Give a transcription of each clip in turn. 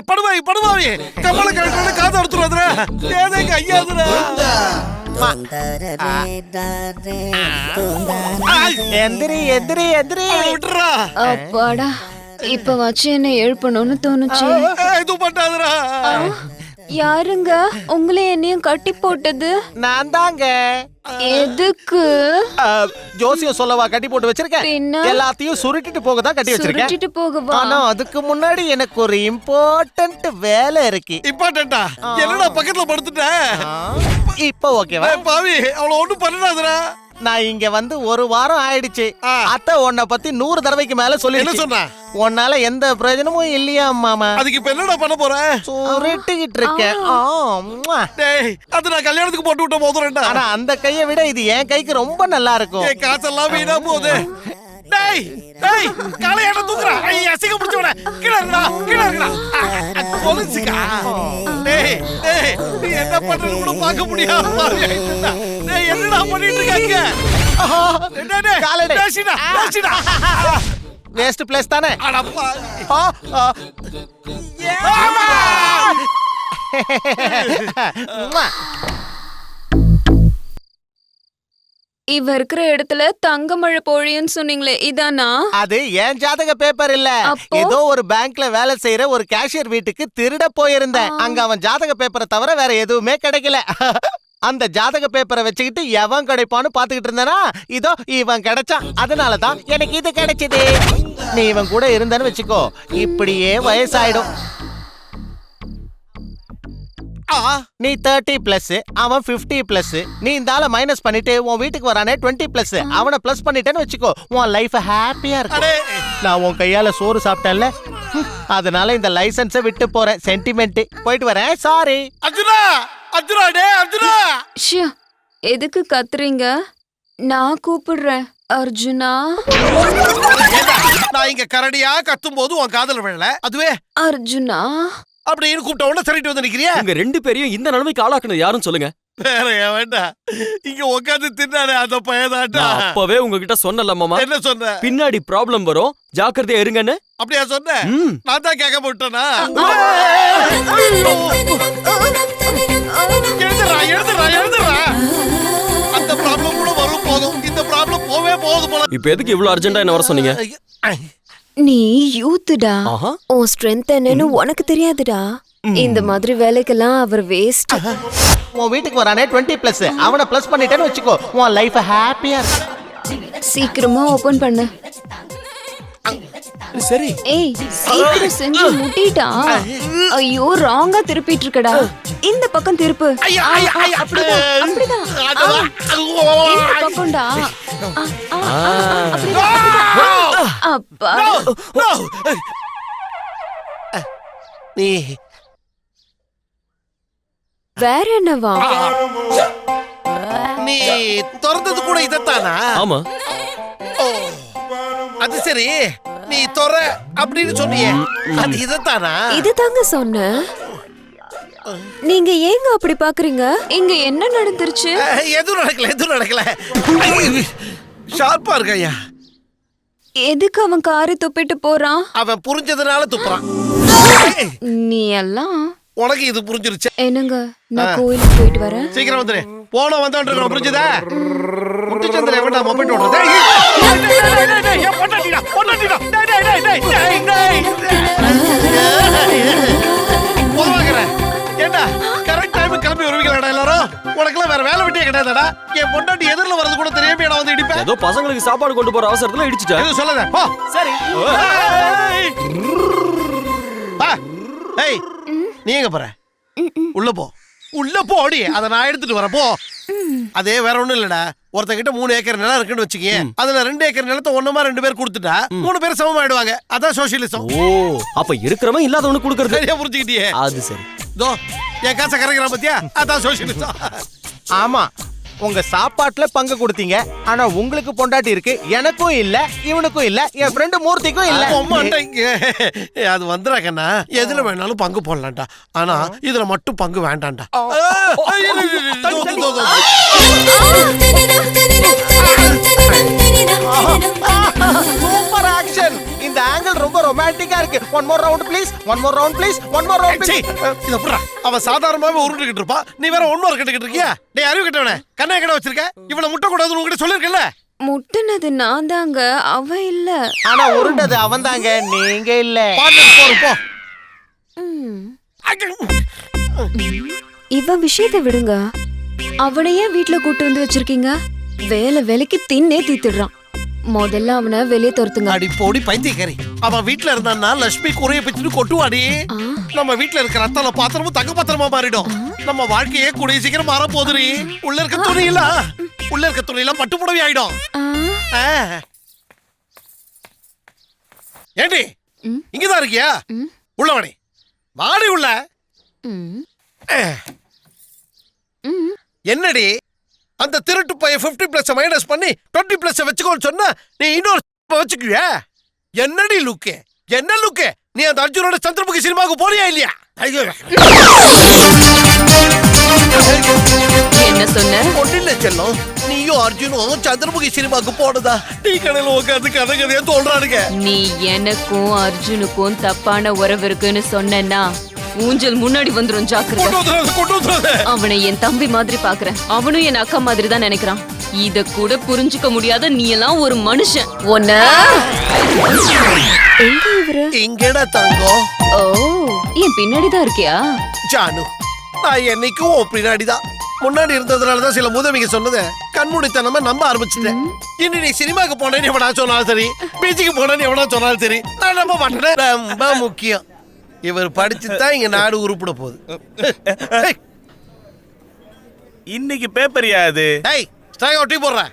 படுவாய் படுவாவி கமல கரெக்டான காது எடுத்துறாதுடா ஏதே கையாதுடா எந்திரி எந்திரி எந்திரி. விட்டுறா. அப்பாடா இப்ப வச்சு என்ன எழுப்பணும்னு தோணுச்சு. இது பண்ணாதுடா யாருங்க? உங்களை என்னையும் கட்டி போட்டது. நான் தாங்க. எதுக்கு? ஜோசியம் சொல்லவா கட்டி போட்டு வச்சிருக்கேன்? எல்லாத்தையும் சுருட்டிட்டு போக தான் கட்டி வச்சிருக்கேன். சுருட்டிட்டு போகவா? ஆனா அதுக்கு முன்னாடி எனக்கு ஒரு இம்பார்ட்டன்ட் வேலை இருக்கு. இம்பார்ட்டண்டா என்னடா பக்கத்துல படுத்துட்டேன் இப்போ ஓகேவா? பாவி அவள ஒண்ணும் பண்ணாதுடா. நான் இங்க வந்து ஒரு வாரம் ஆயிடுச்சு. அத்தை உன்னை பத்தி நூறு தடவைக்கு மேல என்ன சொல்லி சொன்னா? உன்னால எந்த பிரயோஜனமும் இல்லையா மாமா? அதுக்கு இப்ப என்னடா பண்ண போற? சுருட்டிக்கிட்டு இருக்கேன் ஆ, ம்மா. டேய் அது நான் கல்யாணத்துக்கு போட்டு விட்ட போதுறேன்டா ஆனா அந்த கையை விட இது என் கைக்கு ரொம்ப நல்லா இருக்கும். காசெல்லாம் வீணா போகுது. டேய் டேய் காலையாட தூக்குறா. அசிங்க பிடிச்சவன கீழ இருக்கடா கீழ இருக்கடா போலீஸுக்கா டேய் டேய் நீ என்ன பண்றது கூட பார்க்க முடியாம பாவியா இருந்தா. டேய் என்னடா பண்ணிட்டு இருக்காங்க டேய் டேய் காலடி. பேசிடா பேசிடா. வேஸ்ட் பிளேஸ் தானே? அடப்பா ஆ, இவ இருக்கிற இடத்துல தங்க மழை பொழியுன்னு சொன்னீங்களே இதானா? அது என் ஜாதக பேப்பர் இல்ல? அப்போ? ஏதோ ஒரு பேங்க்ல வேலை செய்யற ஒரு கேஷியர் வீட்டுக்கு திருட போயிருந்தேன். அங்க அவன் ஜாதக பேப்பரை தவிர வேற எதுவுமே கிடைக்கல. அந்த ஜாதக பேப்பரை வச்சுக்கிட்டு எவன் கிடைப்பான்னு பாத்துக்கிட்டு இருந்தனா இதோ இவன் கிடைச்சான். அதனால தான் எனக்கு இது கிடைச்சது. நீ இவன் கூட இருந்தன்னு வச்சுக்கோ இப்படியே வயசாயிடும். நீ தேர்ட்டி பிளஸ் அவன் 50 பிளஸ் நீ இந்த ஆளை மைனஸ் பண்ணிட்டு உன் வீட்டுக்கு வரானே டுவெண்ட்டி பிளஸ் அவனை பிளஸ் பண்ணிட்டேன்னு வச்சுக்கோ உன் லைஃப் ஹாப்பியா இருக்கும். அடே. நான் உன் கையால சோறு சாப்பிட்டேன்ல. அதனால இந்த லைசன்ஸை விட்டு போறேன் சென்டிமெண்ட் போயிட்டு வரேன். சாரி அர்ஜுனா அர்ஜுனா டேய் அர்ஜுனா. ஷியா எதுக்கு கத்துறீங்க? நான் கூப்பிடுறேன் அர்ஜுனா. நான் இங்க கரடியா கத்தும் போது உன் காதல விழல? அதுவே. அர்ஜுனா. அப்படின்னு கூப்பிட்ட உடனே சரிட்டு வந்து நிக்கிறியா? உங்க ரெண்டு பேரையும் இந்த நிலைமைக்கு ஆளாக்குனது யாருன்னு சொல்லுங்க. வேற வேண்டா. இங்க உட்காந்து தின்னானே அந்த பையதாட்டா அப்பவே உங்ககிட்ட சொன்னல மாமா. என்ன சொன்ன? பின்னாடி ப்ராப்ளம் வரும். ஜாக்கிரதையா இருங்கன்னு. அப்படியா சொன்ன? நான் தான் கேட்க போட்டேனா? எழுதுறா எழுதுறா எழுதுறா. அந்த ப்ராப்ளம் கூட வரும் போதும். இந்த ப்ராப்ளம் போவே போகுது போல. இப்போ எதுக்கு இவ்வளவு அர்ஜென்ட்டா என்ன வர சொன்னீங்க? நீ யூத்துடா உன் ஸ்ட்ரென்த் என்னன்னு உனக்கு தெரியாதுடா. இந்த மாதிரி வேலைக்கெல்லாம் அவர் வேஸ்ட் உன் வீட்டுக்கு வரானே டுவெண்ட்டி பிளஸ் அவனை பிளஸ் பண்ணிட்டேன்னு வச்சுக்கோ. உன் லைஃப் ஹாப்பியா சீக்கிரமா ஓபன் பண்ணு. சரி. ஏய் சீக்கிரம் செஞ்சு முட்டிட்டா? ஐயோ ராங்கா திருப்பிட்டு இருக்கடா இந்த பக்கம் திருப்பு. அப்படிதான் அப்படிதான். இந்த பக்கம்டா. அப்பா! நீ. வேற என்னவா? நீ திறந்தது கூட இதத்தானா? ஆமா. ஓ, அது சரி. நீ தொற அப்படின்னு சொன்னியே. அது இதத்தானா? இது தாங்க சொன்னேன் நீங்க ஏங்க அப்படி பாக்குறீங்க? இங்க என்ன நடந்துருச்சு? எதுவும் நடக்கல எதுவும் நடக்கல. ஷார்ப்பா இருக்க ஐயா. எதுக்கு அவன் காரை துப்பிட்டு போறான் அவன் புரிஞ்சதுனால துப்புறான் நீ எல்லாம் உனக்கு இது புரிஞ்சிருச்சு என்னங்க நான் கோயிலுக்கு போயிட்டு வரேன் சீக்கிரம் வந்துரு போன வந்தோன்ற புரிஞ்சுதா முத்துச்சந்திர எவன்டா மொபைல் ஓடுறது விட்டே கிடையாதுடா. என் பொண்டாட்டி எதிரில் வரது கூட தெரியாம நான் வந்து இடிப்பேன் ஏதோ பசங்களுக்கு சாப்பாடு கொண்டு போற அவசரத்துல இடிச்சிட்டேன் எதுவும் சொல்லாத. போ. சரி. ஏய். நீ எங்க போற? உள்ள போ. உள்ள போடி அதை நான் எடுத்துட்டு வரேன். போ. அதே வேற ஒண்ணும் இல்லடா. ஒருத்தங்கிட்ட மூணு ஏக்கர் நிலம் இருக்குன்னு வச்சுக்கயே. அதுல ரெண்டு ஏக்கர் நிலத்தை ஒண்ணுமா ரெண்டு பேர் கொடுத்துட்டா மூணு பேர் சமமாயிடுவாங்க. அதான் சோசியலிசம் ஓ அப்ப இருக்கிறவன் இல்லாதவனு கொடுக்கறது. சரியா புரிஞ்சுக்கிட்டியே? அது சரி. தோ என் காசை கரைக்கிறான் பத்தியா? அதான் சோசியலிசம் ஆமா உங்க சாப்பாட்டுல பங்கு கொடுத்தீங்க ஆனா உங்களுக்கு பொண்டாட்டி இருக்கு எனக்கும் இல்ல இவனுக்கும் இல்ல என் ஃப்ரெண்டு மூர்த்திக்கும் இல்ல. அது வந்துடா கண்ணா எதுல வேணாலும் பங்கு போடலாம்டா ஆனா இதுல மட்டும் பங்கு வேண்டாம்டா ரொமான்டிக்கா இருக்கு. One more round please one more round please one more round சீ, இத புடுறா. அவன் சாதாரணமாவே உருண்டுகிட்டு இருப்பான் நீ வேற ஒன்னொரு கட்டுக்கிட்டு இருக்கியா? டேய் அறிவு கட்டவனே. கண்ணை கடை வச்சிருக்க? இவள முட்டை கூடாதுன்னு உங்ககிட்ட சொல்லிருக்கல முட்டுனது நான் தாங்க அவ இல்ல. ஆனா உருண்டது அவன் தாங்க நீங்க இல்ல. பாட்டு போறோம் போ. ம். அங்க. இவ விஷயத்தை விடுங்க. அவனையே வீட்ல கூட்டு வந்து வச்சிருக்கீங்க. வேலை வேலைக்கு தின்னே தீத்துடுறான் முதல்ல அவனை வெளியே துரத்துங்க. அடி போடி பைத்தியக்காரி. அவன் வீட்ல இருந்தான்னா லட்சுமி குறைய பிச்சுட்டு கொட்டுவாடி. நம்ம வீட்ல இருக்கிற அத்தனை பாத்திரமும் தங்க பாத்திரமா மாறிடும். நம்ம வாழ்க்கையே கூடிய சீக்கிரம் மாற போதுரி உள்ள இருக்க துணியில உள்ள இருக்க துணியில பட்டு புடவை ஆயிடும். ஏண்டி. இங்கதான் இருக்கியா. உள்ளவனே வாடி. உள்ள. என்னடி? அந்த திருட்டு பையன் 50 பிளஸ் மைனஸ் பண்ணி 20 பிளஸ் வச்சுக்கோன்னு சொன்னா நீ இன்னொரு வச்சுக்குவிய என்னடி லுக்கு? என்ன லுக்கு? நீ அந்த அர்ஜுனோட சந்திரமுகி சினிமாவுக்கு போறியா இல்லையா? ஐயோ என்ன சொன்ன? ஒன்றில்ல செல்லம். நீயும் அர்ஜுனும் சந்திரமுகி சினிமாவுக்கு போனதா? நீ கடையில உட்காந்து கதை கதையா சொல்றானுங்க நீ எனக்கும் அர்ஜுனுக்கும் தப்பான உறவு இருக்குன்னு சொன்னேன்னா ஊஞ்சல் முன்னாடி வந்துரும் ஜாக்கிரதை. அவனை என் தம்பி மாதிரி பாக்குறேன் அவனும் என் அக்கா மாதிரி தான் நினைக்கிறான். இத கூட புரிஞ்சுக்க முடியாத நீ எல்லாம் ஒரு மனுஷன். ஒன்ன எங்க இவரு? இங்கடா தங்கம். ஓ என் பின்னாடி தான் இருக்கியா? ஜானு நான் என்னைக்கும் உன் பின்னாடிதான் முன்னாடி இருந்ததுனால தான் சில முதவிங்க சொன்னது கண்மூடித்தனமா நம்ப ஆரம்பிச்சுட்டேன். இனி நீ சினிமாக்கு போனேன்னு எவனா சொன்னாலும் சரி பீச்சுக்கு போனேன்னு எவனா சொன்னாலும் சரி நான் நம்ப மாட்டேன். ரொம்ப முக்கியம். இவர் படிச்சு தான் இங்க நாடு உருப்பிட போகுது. இன்னைக்கு பேப்பர் யாது டேய் ஸ்டாக் ஒட்டி போடுறேன்.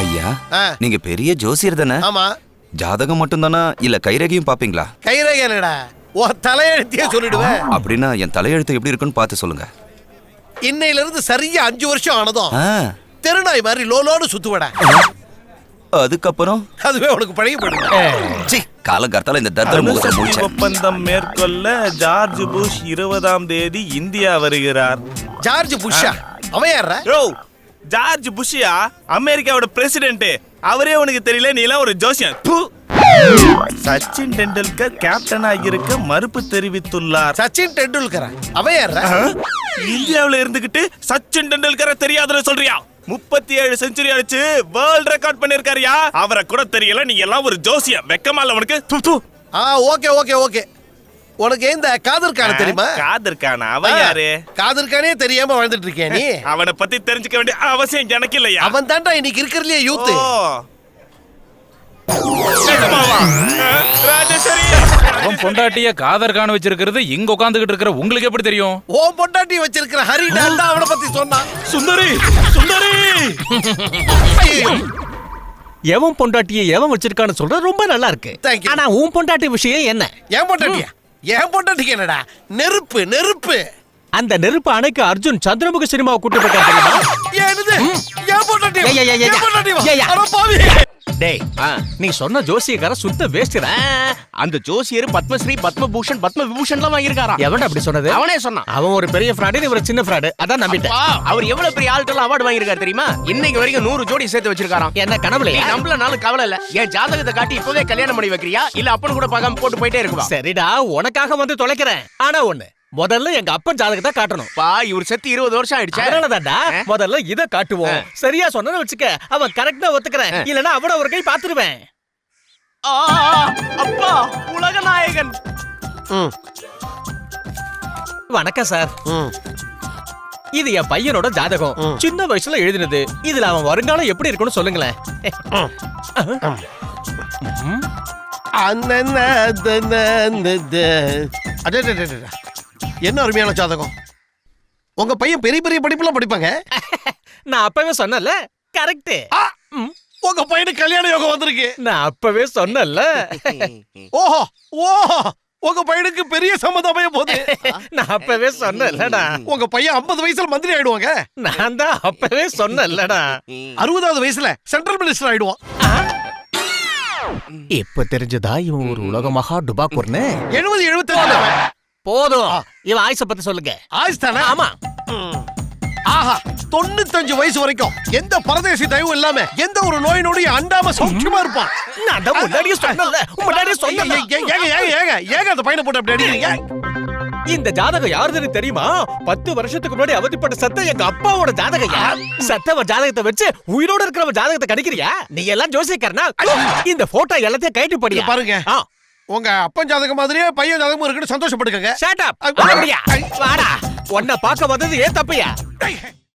ஐயா ஆ. நீங்க பெரிய ஜோசியர் தானே? ஆமா. ஜாதகம் மட்டும்தானா? இல்ல கைரேகையும் பாப்பீங்களா? கைரேகலடா உன் தலையெழுத்தியே சொல்லிடுவேன். அப்படின்னா என் தலையெழுத்து எப்படி இருக்குன்னு பார்த்து சொல்லுங்க. இன்னையில இருந்து சரியா அஞ்சு வருஷம் ஆனதும் ஆ, தெருநாய் மாதிரி லோலோன்னு சுத்துவடா. அதுக்கப்புறம்? அதுவே உனக்கு பழகி போயிடும்? சி காலங்கார்த்தால இந்த தத்திர முகத்தை ஒப்பந்தம் மேற்கொள்ள ஜார்ஜ் புஷ் இருபதாம் தேதி இந்தியா வருகிறார். ஜார்ஜ் புஷ்ஷா? அவன் யாரா யோ ஜார்ஜ் புஷ்யா அமெரிக்காவோட பிரசிடென்ட் அவரே உனக்கு தெரியல நீ எல்லாம் ஒரு ஜோசியன். சச்சின் டெண்டுல்கர் கேப்டனா இருக்க மறுப்பு தெரிவித்துள்ளார். சச்சின் டெண்டுல்கரா? அவன் யாரா? இந்தியாவுல இருந்துகிட்டு சச்சின் டெண்டுல்கரை தெரியாதுன்னு சொல்றியா? முப்பத்தி ஏழு செஞ்சுரி அடிச்சு வேர்ல்ட் ரெக்கார்ட் பண்ணிருக்காருயா? அவரை கூட தெரியல நீ எல்லாம் ஒரு ஜோசியம் வெக்கமா இல்ல உனக்கு. ஆ ஓகே ஓகே ஓகே. உனக்கு இந்த காதர் கான தெரியுமா? காதர் கானா அவன் யாரு? காதர் கானே தெரியாம வாழ்ந்துட்டு இருக்கேன் நீ. அவனை பத்தி தெரிஞ்சுக்க வேண்டிய அவசியம் எனக்கு இல்லையா? அவன் தான்டா இன்னைக்கு இருக்கிறதுலயே யூத் ராஜேஸ்வரி. அவன் பொண்டாட்டிய காதர் காண வச்சிருக்கிறது இங்க உட்காந்துகிட்டு இருக்கிற உங்களுக்கு எப்படி தெரியும்? ஓ பொண்டாட்டி வச்சிருக்கிற ஹரி தான் அவனை பத்தி சொன்னான் சுந்தரி சுந்தரி! எவன் பொண்டாட்டியை எவன் வச்சிருக்கான்னு சொல்றது ரொம்ப நல்லா இருக்கு. Thank you. ஆனா உன் பொண்டாட்டி விஷயம் என்ன? ஏன் பொண்டாட்டியா? ஏன் பொண்டாட்டிக்கு என்னடா? நெருப்பு நெருப்பு. அந்த நெருப்பு அணைக்க அர்ஜுன் சந்திரமுக சினிமாவை கூட்டு போயிட்டான் தெரியுமா? ஏன் பொண்டாட்டியா? ஏய், ஏய், ஏய், ஏய், ஏன் ஏய், ஏய். அட பாவி. டேய் நீ சொன்ன ஜோசியக்கார சுத்த வேஸ்ட் அந்த ஜோசியர் பத்மஸ்ரீ பத்மபூஷன் பத்ம விபூஷன்லாம் வாங்கியிருக்காராம். எவன் அப்படி சொன்னது? அவனே சொன்னான். அவன் ஒரு பெரிய ஃப்ராடு இவர் சின்ன ஃப்ராடு அதான் நம்பிட்டேன். அவர் எவ்வளவு பெரிய ஆள்கிட்ட அவார்டு வாங்கியிருக்காரு தெரியுமா? இன்னைக்கு வரைக்கும் நூறு ஜோடி சேர்த்து வச்சிருக்காராம். என்ன கனவுல நம்பலனாலும் கவலை இல்ல. என் ஜாதகத்தை காட்டி இப்பவே கல்யாணம் பண்ணி வைக்கிறியா? இல்ல அப்பன்னு கூட பார்க்காம போட்டு போயிட்டே இருக்குவா? சரிடா உனக்காக வந்து தொலைக்கிறேன். ஆனா ஒண்ணு முதல்ல எங்க அப்பன் ஜாதகத்தை காட்டணும். பா இவர் செத்து இருபது வருஷம் ஆயிடுச்சு. அதனாலதான்டா முதல்ல இத காட்டுவோம். சரியா சொன்னதை வச்சுக்க அவன் கரெக்டா ஒத்துக்கிறேன். இல்லனா அவன ஒரு கை பாத்துருவேன் ஆ, அப்பா உலக நாயகன். ம். வணக்கம் சார். ம். இது என் பையனோட ஜாதகம். சின்ன வயசுல எழுதினது. இதுல அவன் வருங்காலம் எப்படி இருக்கும்னு சொல்லுங்களேன். அண்ணன, என்ன அருமையான ஜாதகம்? உங்க பையன் பெரிய பெரிய படிப்புலாம் படிப்பாங்க? நான் அப்பவே சொன்னல கரெக்ட் உங்க பையனுக்கு கல்யாண யோகம் வந்திருக்கு. நான் அப்பவே சொன்னல ஓஹோ ஓஹோ உங்க பையனுக்கு பெரிய சம்மதம் அமைய போகுது. நான் அப்பவே சொன்னலடா உங்க பையன் 50 வயசுல மந்திரி ஆயிடுவாங்க. நான் தான் அப்பவே சொன்னலடா அறுபதாவது வயசுல சென்ட்ரல் மினிஸ்டர் ஆயிடுவான். இப்ப தெரிஞ்சதா இவன் ஒரு உலக மகா டுபாக்கூர்னு? எழுபது எழுபத்தஞ்சு போதும் இவன் ஆயுச பத்தி சொல்லுங்க ஆயுஷ் தானே ஆமா. ஆஹா தொண்ணூத்தஞ்சு வயசு வரைக்கும் எந்த பரதேசி தயவும் இல்லாம எந்த ஒரு நோய் நொடியும் அண்டாம சௌக்கியமா இருப்பான் நான் முன்னாடியே சொன்னல முன்னாடியே சொன்னல ஏங்க ஏங்க ஏங்க ஏங்க அந்த பையனை போட்டு அப்படி அடிக்கிறீங்க இந்த ஜாதகம் யாருதுன்னு தெரியுமா பத்து வருஷத்துக்கு முன்னாடி அவதிப்பட்ட சத்த எங்க அப்பாவோட ஜாதகம் யா சத்தவ ஜாதகத்தை வச்சு உயிரோட இருக்கிறவ ஜாதகத்தை கணிக்கிறியா நீ எல்லாம் ஜோசியக்காரனா இந்த போட்டோ எல்லாத்தையும் கைட்டு படியா பாருங்க உங்க அப்பன் ஜாதகம் மாதிரியே பையன் ஜாதகமும் இருக்குன்னு அப் ஐ- வாடா. உன்னை பார்க்க வந்தது ஏன் தப்பையா?